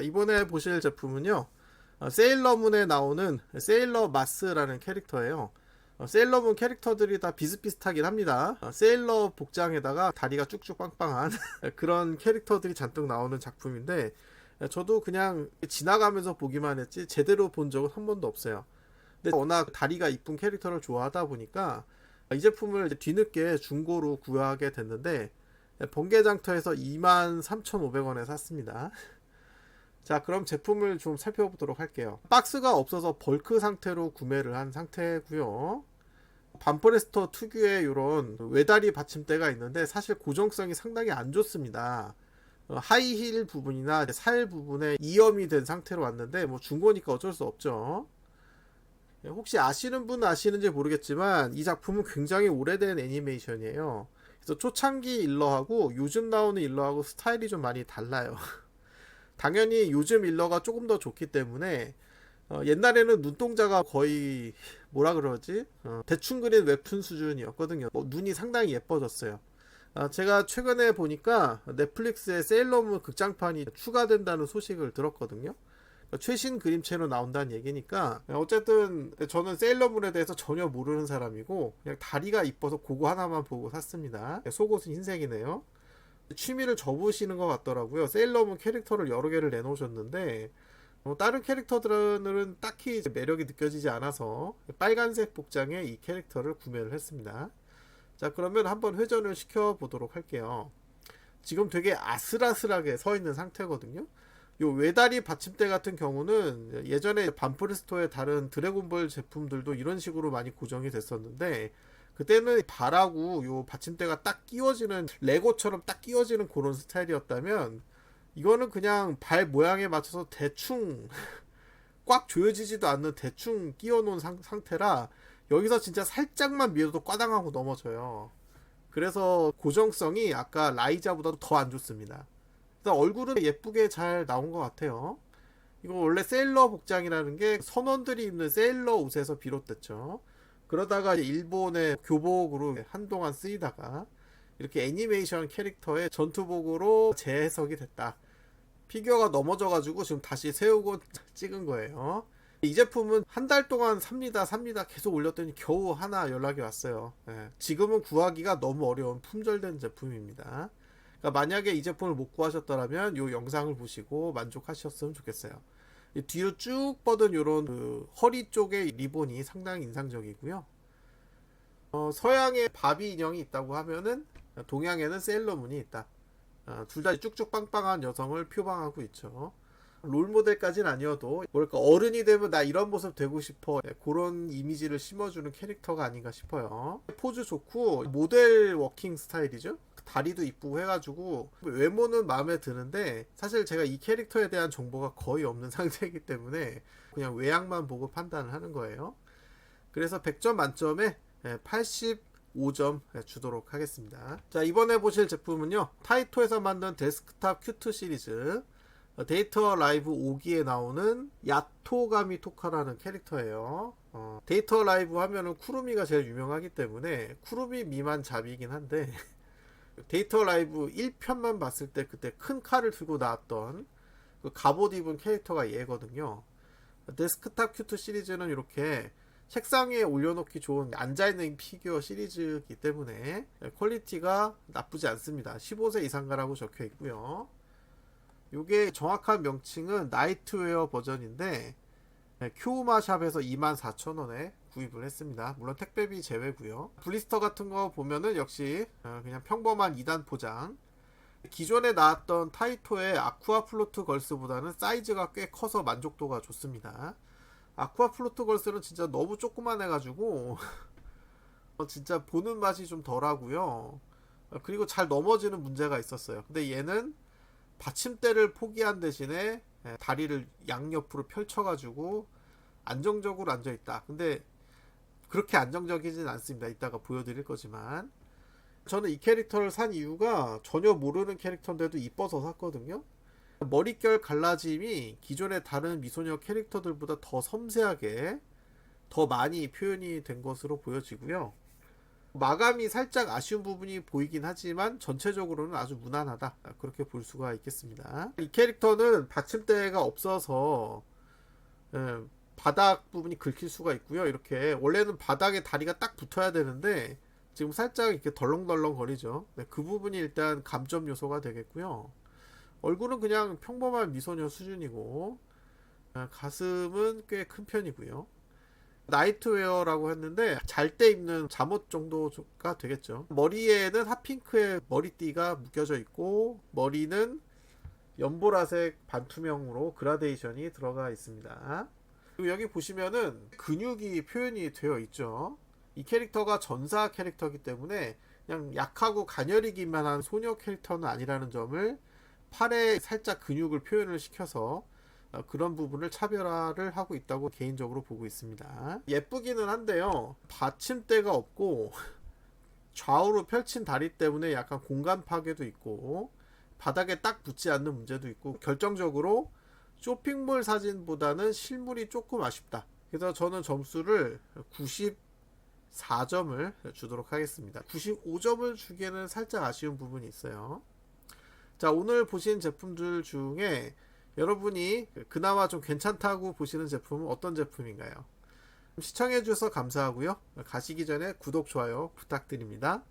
이번에 보실 제품은요. 어, 세일러문에 나오는 세일러 마스라는 캐릭터예요. 어, 세일러문 캐릭터들이 다 비슷비슷하긴 합니다. 어, 세일러 복장에다가 다리가 쭉쭉 빵빵한 그런 캐릭터들이 잔뜩 나오는 작품인데 어, 저도 그냥 지나가면서 보기만 했지 제대로 본 적은 한 번도 없어요. 근데 워낙 다리가 이쁜 캐릭터를 좋아하다 보니까 이 제품을 뒤늦게 중고로 구하게 됐는데 번개장터에서 23,500원에 샀습니다. 자, 그럼 제품을 좀 살펴보도록 할게요. 박스가 없어서 벌크 상태로 구매를 한 상태고요. 반포레스터 특유의 이런 외다리 받침대가 있는데 사실 고정성이 상당히 안 좋습니다. 어, 하이힐 부분이나 살 부분에 이염이 된 상태로 왔는데 뭐 중고니까 어쩔 수 없죠. 예, 혹시 아시는 분 아시는지 모르겠지만 이 작품은 굉장히 오래된 애니메이션이에요. 그래서 초창기 일러하고 요즘 나오는 일러하고 스타일이 좀 많이 달라요. 당연히 요즘 일러가 조금 더 좋기 때문에 어, 옛날에는 눈동자가 거의 뭐라 그러지 어, 대충 그린 웹툰 수준이었거든요. 뭐, 눈이 상당히 예뻐졌어요. 아, 제가 최근에 보니까 넷플릭스에 세일러문 극장판이 추가된다는 소식을 들었거든요. 최신 그림체로 나온다는 얘기니까 어쨌든 저는 세일러문에 대해서 전혀 모르는 사람이고 그냥 다리가 이뻐서 그거 하나만 보고 샀습니다. 속옷은 흰색이네요. 취미를 접으시는 것 같더라고요. 세일러문 캐릭터를 여러 개를 내놓으셨는데 어, 다른 캐릭터들은 딱히 매력이 느껴지지 않아서 빨간색 복장의 이 캐릭터를 구매를 했습니다. 자 그러면 한번 회전을 시켜 보도록 할게요. 지금 되게 아슬아슬하게 서 있는 상태거든요. 요 외다리 받침대 같은 경우는 예전에 반프레스토의 다른 드래곤볼 제품들도 이런 식으로 많이 고정이 됐었는데 그때는 발하고 요 받침대가 딱 끼워지는 레고처럼 딱 끼워지는 그런 스타일이었다면 이거는 그냥 발 모양에 맞춰서 대충 꽉 조여지지도 않는 대충 끼워 놓은 상, 상태라 여기서 진짜 살짝만 밀어도 꽈당하고 넘어져요. 그래서 고정성이 아까 라이자보다도 더 안 좋습니다. 일단 얼굴은 예쁘게 잘 나온 것 같아요. 이거 원래 세일러 복장이라는 게 선원들이 입는 세일러 옷에서 비롯됐죠. 그러다가 일본의 교복으로 한동안 쓰이다가 이렇게 애니메이션 캐릭터의 전투복으로 재해석이 됐다. 피규어가 넘어져가지고 지금 다시 세우고 찍은 거예요. 이 제품은 한 달 동안 삽니다, 삽니다 계속 올렸더니 겨우 하나 연락이 왔어요. 예, 지금은 구하기가 너무 어려운 품절된 제품입니다. 그러니까 만약에 이 제품을 못 구하셨더라면 이 영상을 보시고 만족하셨으면 좋겠어요. 이 뒤로 쭉 뻗은 이런 그 허리 쪽의 리본이 상당히 인상적이고요. 어, 서양에 바비 인형이 있다고 하면은 동양에는 세일러문이 있다. 어, 둘다 쭉쭉 빵빵한 여성을 표방하고 있죠. 롤 모델까지는 아니어도 뭐랄까 어른이 되면 나 이런 모습 되고 싶어 네, 그런 이미지를 심어주는 캐릭터가 아닌가 싶어요. 포즈 좋고 모델 워킹 스타일이죠. 다리도 이쁘고 해가지고 외모는 마음에 드는데 사실 제가 이 캐릭터에 대한 정보가 거의 없는 상태이기 때문에 그냥 외양만 보고 판단을 하는 거예요. 그래서 100점 만점에 85점 주도록 하겠습니다. 자 이번에 보실 제품은요 타이토에서 만든 데스크탑 큐트 시리즈 데이터 라이브 5기에 나오는 야토가미 토카라는 캐릭터예요. 어, 데이터 라이브 하면은 쿠루미가 제일 유명하기 때문에 쿠루미 미만 잡이긴 한데 데이터 라이브 1편만 봤을 때 그때 큰 칼을 들고 나왔던 그 갑옷 입은 캐릭터가 얘거든요. 데스크탑 큐트 시리즈는 이렇게 책상 위에 올려놓기 좋은 앉아있는 피규어 시리즈이기 때문에 퀄리티가 나쁘지 않습니다. 15세 이상가라고 적혀 있고요. 이게 정확한 명칭은 나이트웨어 버전인데 큐우마샵에서 24,000원에 구입을 했습니다. 물론 택배비 제외고요. 블리스터 같은 거 보면은 역시 어, 그냥 평범한 2단 포장. 기존에 나왔던 타이토의 아쿠아 플로트 걸스보다는 사이즈가 꽤 커서 만족도가 좋습니다. 아쿠아 플로트 걸스는 진짜 너무 조그만 해가지고 어, 진짜 보는 맛이 좀 덜하고요. 어, 그리고 잘 넘어지는 문제가 있었어요. 근데 얘는 받침대를 포기한 대신에 예, 다리를 양옆으로 펼쳐가지고 안정적으로 앉아 있다. 근데 그렇게 안정적이진 않습니다. 이따가 보여드릴 거지만 저는 이 캐릭터를 산 이유가 전혀 모르는 캐릭터인데도 이뻐서 샀거든요. 머릿결 갈라짐이 기존의 다른 미소녀 캐릭터들보다 더 섬세하게 더 많이 표현이 된 것으로 보여지고요. 마감이 살짝 아쉬운 부분이 보이긴 하지만 전체적으로는 아주 무난하다 그렇게 볼 수가 있겠습니다. 이 캐릭터는 받침대가 없어서 예, 바닥 부분이 긁힐 수가 있고요. 이렇게 원래는 바닥에 다리가 딱 붙어야 되는데 지금 살짝 이렇게 덜렁덜렁 거리죠. 네, 그 부분이 일단 감점 요소가 되겠고요. 얼굴은 그냥 평범한 미소녀 수준이고 아, 가슴은 꽤 큰 편이고요. 나이트웨어라고 했는데 잘 때 입는 잠옷 정도가 되겠죠. 머리에는 핫핑크의 머리띠가 묶여져 있고 머리는 연보라색 반투명으로 그라데이션이 들어가 있습니다. 그리고 여기 보시면은 근육이 표현이 되어 있죠. 이 캐릭터가 전사 캐릭터이기 때문에 그냥 약하고 가녀리기만 한 소녀 캐릭터는 아니라는 점을 팔에 살짝 근육을 표현을 시켜서 어, 그런 부분을 차별화를 하고 있다고 개인적으로 보고 있습니다. 예쁘기는 한데요. 받침대가 없고 좌우로 펼친 다리 때문에 약간 공간 파괴도 있고 바닥에 딱 붙지 않는 문제도 있고 결정적으로 쇼핑몰 사진보다는 실물이 조금 아쉽다. 그래서 저는 점수를 94점을 주도록 하겠습니다. 95점을 주기에는 살짝 아쉬운 부분이 있어요. 자, 오늘 보신 제품들 중에 여러분이 그나마 좀 괜찮다고 보시는 제품은 어떤 제품인가요? 시청해주셔서 감사하고요. 가시기 전에 구독, 좋아요 부탁드립니다.